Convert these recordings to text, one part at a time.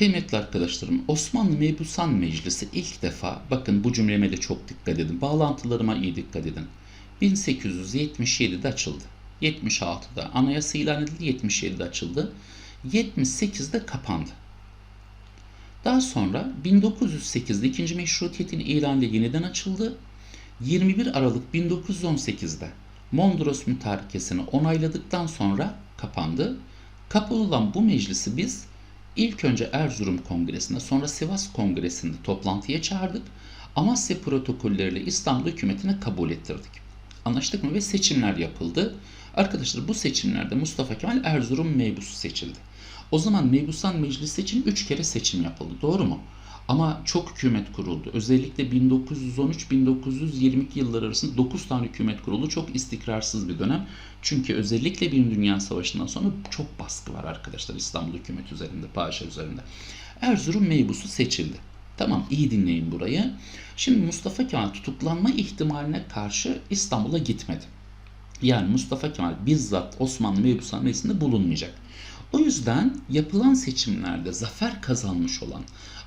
Kıymetli arkadaşlarım, Osmanlı Mebusan Meclisi ilk defa, bakın bu cümleme de çok dikkat edin, bağlantılarıma iyi dikkat edin. 1877'de açıldı. 76'da anayasa ilan edildi, 77'de açıldı. 78'de kapandı. Daha sonra 1908'de ikinci meşrutiyetin ilanıyla yeniden açıldı. 21 Aralık 1918'de Mondros Mütarekesini onayladıktan sonra kapandı. Kapalı olan bu meclisi biz ilk önce Erzurum Kongresi'nde sonra Sivas Kongresi'nde toplantıya çağırdık. Amasya protokolleriyle İstanbul hükümetine kabul ettirdik. Anlaştık mı? Ve seçimler yapıldı. Arkadaşlar bu seçimlerde Mustafa Kemal Erzurum meybusu seçildi. O zaman mebusan meclisi için 3 kere seçim yapıldı. Doğru mu? Ama çok hükümet kuruldu. Özellikle 1913-1922 yılları arasında 9 tane hükümet kuruldu. Çok istikrarsız bir dönem. Çünkü özellikle Birinci Dünya Savaşı'ndan sonra çok baskı var arkadaşlar İstanbul hükümet üzerinde, Paşa üzerinde. Erzurum meybusu seçildi. Tamam iyi dinleyin burayı. Şimdi Mustafa Kemal tutuklanma ihtimaline karşı İstanbul'a gitmedi. Yani Mustafa Kemal bizzat Osmanlı Mebusan Meclisi'nde bulunmayacak. O yüzden yapılan seçimlerde zafer kazanmış olan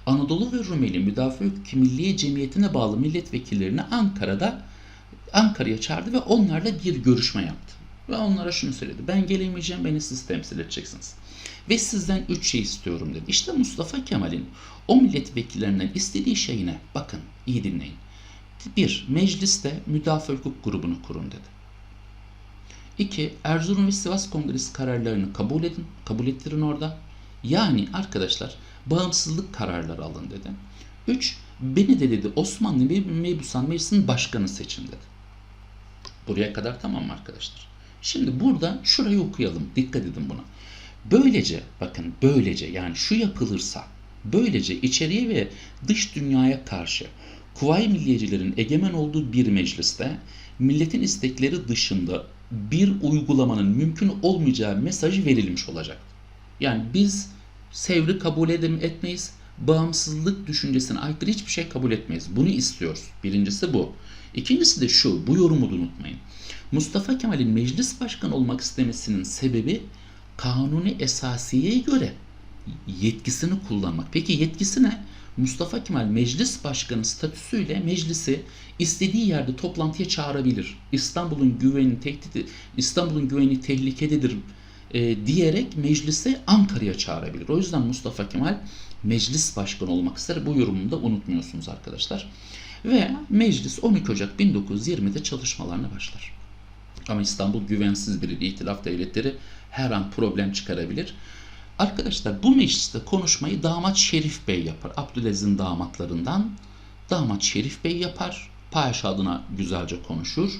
Anadolu ve Rumeli Müdafaa Milliye Cemiyeti'ne bağlı milletvekillerini Ankara'da Ankara'ya çağırdı ve onlarla bir görüşme yaptı. Ve onlara şunu söyledi. Ben gelemeyeceğim, beni siz temsil edeceksiniz. Ve sizden üç şey istiyorum dedi. İşte Mustafa Kemal'in o milletvekillerinden istediği şey ne? Bakın, iyi dinleyin. Bir, mecliste müdafaa hukuk grubunu kurun dedi. İki, Erzurum ve Sivas Kongresi kararlarını kabul edin, kabul ettirin orada. Yani arkadaşlar bağımsızlık kararları alın dedi. Üç, beni de dedi Osmanlı Mebusan Meclisi'nin başkanı seçin dedi. Buraya kadar tamam mı arkadaşlar? Şimdi burada şurayı okuyalım. Dikkat edin buna. Böylece bakın böylece yani şu yapılırsa böylece içeriye ve dış dünyaya karşı Kuvayi Milliyecilerin egemen olduğu bir mecliste milletin istekleri dışında bir uygulamanın mümkün olmayacağı mesajı verilmiş olacak. Yani biz sevri kabul edem etmeyiz. Bağımsızlık düşüncesine aykırı hiçbir şey kabul etmeyiz. Bunu istiyoruz. Birincisi bu. İkincisi de şu, bu yorumu da unutmayın. Mustafa Kemal'in meclis başkanı olmak istemesinin sebebi kanuni esasiyeye göre yetkisini kullanmak. Peki yetkisi ne? Mustafa Kemal meclis başkanı statüsüyle meclisi istediği yerde toplantıya çağırabilir. İstanbul'un güveni tehdidi, İstanbul'un güveni tehlikededir e, diyerek meclise Ankara'ya çağırabilir. O yüzden Mustafa Kemal meclis başkanı olmak ister. Bu yorumu da unutmuyorsunuz arkadaşlar. Ve meclis 12 Ocak 1920'de çalışmalarına başlar. Ama İstanbul güvensiz bir itilaf devletleri her an problem çıkarabilir. Arkadaşlar bu mecliste konuşmayı damat Şerif Bey yapar. Abdülaziz'in damatlarından damat Şerif Bey yapar. Paşa adına güzelce konuşur.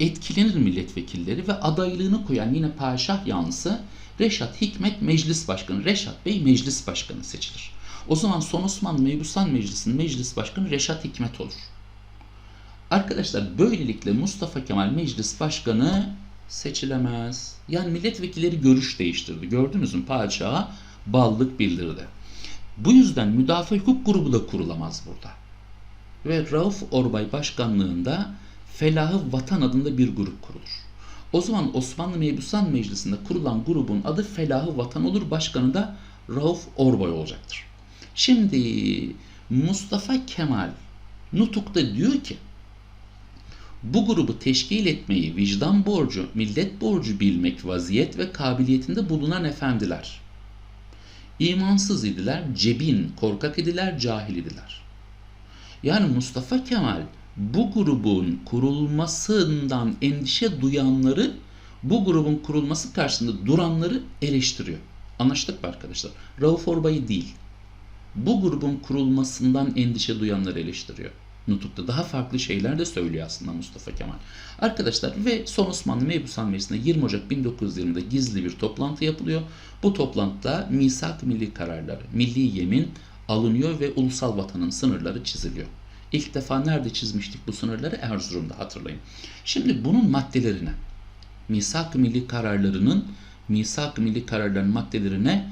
Etkilenir milletvekilleri ve adaylığını koyan yine Paşa yanlısı Reşat Hikmet Meclis Başkanı. Reşat Bey Meclis Başkanı seçilir. O zaman Son Osmanlı Mebusan Meclisi'nin Meclis Başkanı Reşat Hikmet olur. Arkadaşlar böylelikle Mustafa Kemal Meclis Başkanı seçilemez. Yani milletvekilleri görüş değiştirdi. Gördünüz mü? Padişaha ballık bildirdi. Bu yüzden müdafaa hukuk grubu da kurulamaz burada. Ve Rauf Orbay başkanlığında Felahı Vatan adında bir grup kurulur. O zaman Osmanlı Mebusan Meclisi'nde kurulan grubun adı Felahı Vatan olur. Başkanı da Rauf Orbay olacaktır. Şimdi Mustafa Kemal Nutuk'ta diyor ki bu grubu teşkil etmeyi vicdan borcu, millet borcu bilmek vaziyet ve kabiliyetinde bulunan efendiler. İmansız idiler, cebin, korkak idiler, cahil idiler. Yani Mustafa Kemal bu grubun kurulmasından endişe duyanları, bu grubun kurulması karşısında duranları eleştiriyor. Anlaştık mı arkadaşlar? Rauf Orbay'ı değil. Bu grubun kurulmasından endişe duyanları eleştiriyor. Nutuk'ta daha farklı şeyler de söylüyor aslında Mustafa Kemal. Arkadaşlar ve Son Osmanlı Mebusan Meclisi'nde 20 Ocak 1920'de gizli bir toplantı yapılıyor. Bu toplantıda misak milli kararları, milli yemin alınıyor ve ulusal vatanın sınırları çiziliyor. İlk defa nerede çizmiştik bu sınırları? Erzurum'da hatırlayın. Şimdi bunun maddelerine, misak milli kararlarının, misak milli kararların maddelerine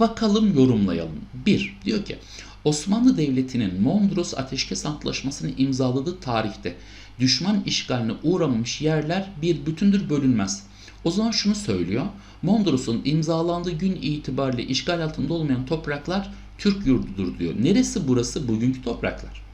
bakalım yorumlayalım. Bir, diyor ki Osmanlı Devleti'nin Mondros Ateşkes Antlaşması'nı imzaladığı tarihte düşman işgaline uğramamış yerler bir bütündür bölünmez. O zaman şunu söylüyor. Mondros'un imzalandığı gün itibariyle işgal altında olmayan topraklar Türk yurdudur diyor. Neresi burası? Bugünkü topraklar.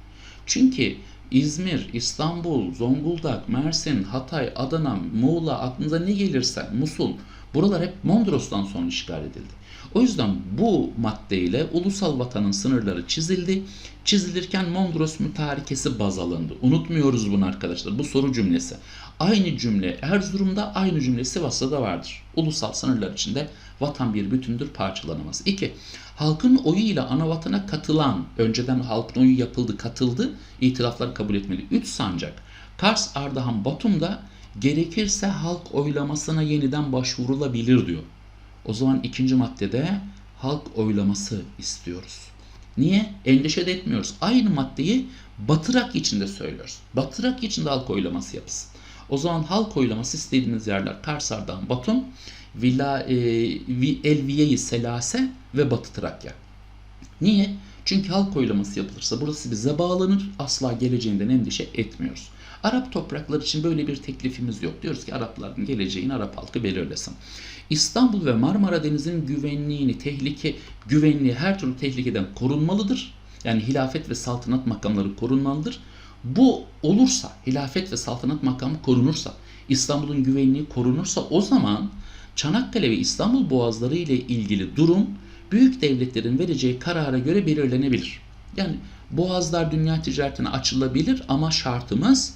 Çünkü İzmir, İstanbul, Zonguldak, Mersin, Hatay, Adana, Muğla aklınıza ne gelirse Musul buralar hep Mondros'tan sonra işgal edildi. O yüzden bu maddeyle ulusal vatanın sınırları çizildi. Çizilirken Mondros mütarekesi baz alındı. Unutmuyoruz bunu arkadaşlar. Bu soru cümlesi. Aynı cümle Erzurum'da, aynı cümle Sivas'ta da vardır. Ulusal sınırlar içinde vatan bir bütündür, parçalanamaz. 2. Halkın oyu ile ana vatana katılan, önceden halkın oyu yapıldı, katıldı, itilaflar kabul etmeli. 3 sancak. Kars, Ardahan, Batum'da gerekirse halk oylamasına yeniden başvurulabilir diyor. O zaman ikinci maddede halk oylaması istiyoruz. Niye? Endişe de etmiyoruz. Aynı maddeyi batırak içinde söylüyoruz. Batırak içinde halk oylaması yapsın. O zaman halk oylaması istediğiniz yerler Kars, Ardahan, Batum, Villa, e, Vi- Elviye-i Selase ve Batı Trakya. Niye? Çünkü halk oylaması yapılırsa burası bize bağlanır. Asla geleceğinden endişe etmiyoruz. Arap toprakları için böyle bir teklifimiz yok. Diyoruz ki Arapların geleceğini Arap halkı belirlesin. İstanbul ve Marmara Denizi'nin güvenliğini, tehlike, güvenliği her türlü tehlikeden korunmalıdır. Yani hilafet ve saltanat makamları korunmalıdır. Bu olursa, hilafet ve saltanat makamı korunursa, İstanbul'un güvenliği korunursa o zaman Çanakkale ve İstanbul boğazları ile ilgili durum büyük devletlerin vereceği karara göre belirlenebilir. Yani boğazlar dünya ticaretine açılabilir ama şartımız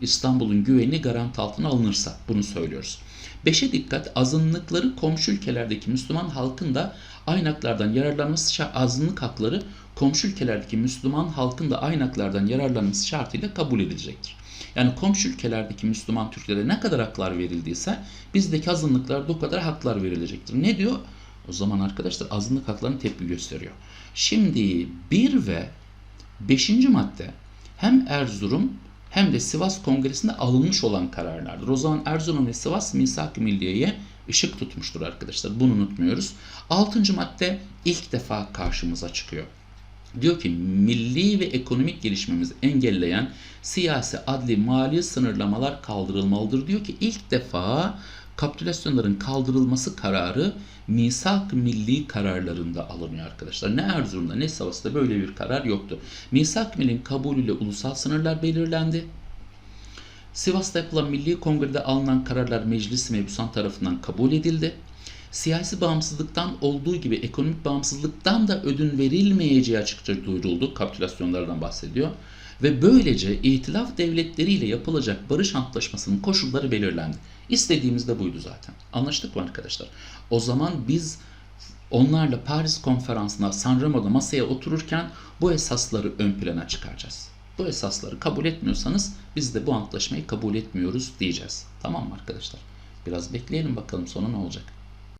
İstanbul'un güvenliği garanti altına alınırsa bunu söylüyoruz. Beşe dikkat azınlıkları komşu ülkelerdeki Müslüman halkın da aynı haklardan yararlanması azınlık hakları komşu ülkelerdeki Müslüman halkın da aynı haklardan yararlanması şartıyla kabul edilecektir. Yani komşu ülkelerdeki Müslüman Türklere ne kadar haklar verildiyse bizdeki azınlıklara da o kadar haklar verilecektir. Ne diyor? O zaman arkadaşlar azınlık haklarını tepki gösteriyor. Şimdi 1 ve 5. madde hem Erzurum hem de Sivas Kongresi'nde alınmış olan kararlardır. O zaman Erzurum ve Sivas Misak-ı Milliye'ye ışık tutmuştur arkadaşlar. Bunu unutmuyoruz. 6. madde ilk defa karşımıza çıkıyor. Diyor ki milli ve ekonomik gelişmemizi engelleyen siyasi, adli, mali sınırlamalar kaldırılmalıdır. Diyor ki ilk defa kapitülasyonların kaldırılması kararı misak milli kararlarında alınıyor arkadaşlar. Ne Erzurum'da ne Sivas'ta böyle bir karar yoktu. Misak millinin kabulüyle ulusal sınırlar belirlendi. Sivas'ta yapılan Milli Kongre'de alınan kararlar Meclis-i Mebusan tarafından kabul edildi. Siyasi bağımsızlıktan olduğu gibi ekonomik bağımsızlıktan da ödün verilmeyeceği açıkça duyuruldu. Kapitülasyonlardan bahsediyor. Ve böylece itilaf devletleriyle yapılacak barış antlaşmasının koşulları belirlendi. İstediğimiz de buydu zaten. Anlaştık mı arkadaşlar? O zaman biz onlarla Paris konferansına Sanremo'da masaya otururken bu esasları ön plana çıkaracağız. Bu esasları kabul etmiyorsanız biz de bu antlaşmayı kabul etmiyoruz diyeceğiz. Tamam mı arkadaşlar? Biraz bekleyelim bakalım sonu ne olacak.